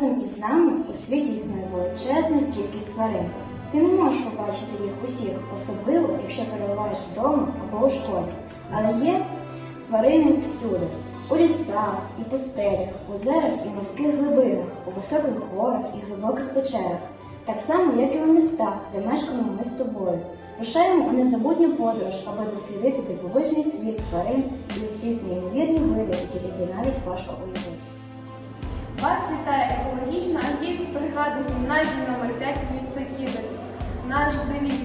Разом із нами у світі існує величезна кількість тварин. Ти не можеш побачити їх усіх, особливо, якщо перебуваєш вдома або у школі. Але є тварини всюди, у лісах і пустелях, озерах і морських глибинах, у високих горах і глибоких печерах, так само, як і у містах, де мешкаємо ми з тобою. Рушаємо у незабутню подорож, аби дослідити дивовижний світ тварин і усі неймовірні види, які тобі навіть важко уявити. Вас вітає бригади гімназії номер 5 міста Ківерець. Наш девіз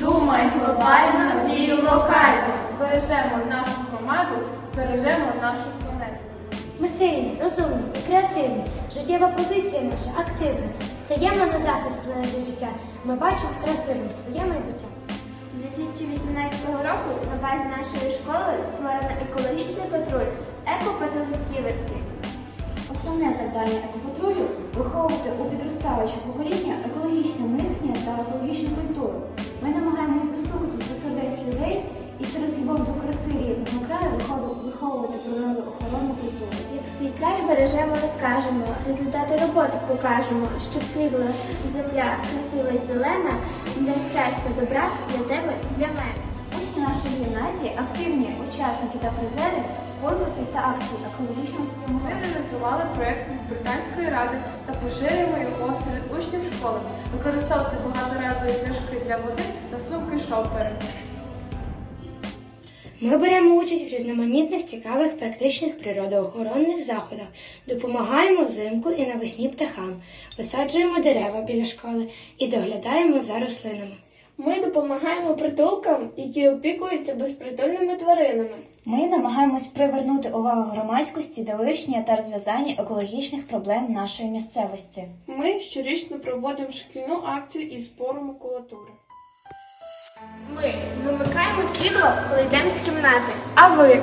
Думай глобально, дій локально. збережемо нашу громаду, збережемо нашу планету. Ми сильні, розумні і креативні. Життєва позиція наша активна. Стаємо на захист планети життя. Ми бачимо красивим своє майбуття. 2018 року на базі нашої школи створено екологічний патруль Екопатруль Ківерці. Основне завдання екопатрулю виховувати у підростаючого покоління екологічне мислення та екологічну культуру. Ми намагаємось достукатись до сердець людей і через любов до краси рідного краю вихову- виховувати природоохоронну культуру. Як свій край бережемо, розкажемо, результати роботи покажемо, щоб квітла земля красива і зелена для щастя, добра для тебе і для мене. Учні нашої гімназії активні учасники та призери та акцій екологічного Ми реалізували проєкт від Британської ради та поширюємо його серед учнів школи. Використовувати багаторазові пляшки для води та сумки шопери. Ми беремо участь в різноманітних цікавих практичних природоохоронних заходах, допомагаємо взимку і навесні птахам, висаджуємо дерева біля школи і доглядаємо за рослинами. Ми допомагаємо притулкам, які опікуються безпритульними тваринами. Ми намагаємось привернути увагу громадськості до вивчення та розв'язання екологічних проблем нашої місцевості. Ми щорічно проводимо шкільну акцію із збору макулатури. Ми вимикаємо світло, коли йдемо з кімнати. А ви?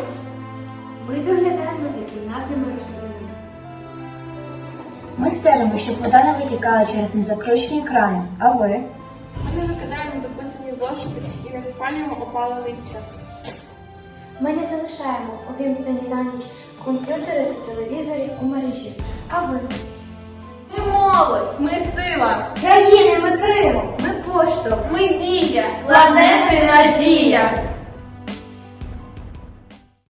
Ми доглядаємо за кімнатними рослинами. Ми стежимо, щоб вода не витікала через незакручені крани. А ви? Ми не викидаємо не спалюємо опале листя. Ми не залишаємо увімкнені на ніч комп'ютери та телевізори у мережі. А ви? Ми молодь, Ми сила! Країни ми Криму! ми поштовх, ми дія, планети надія.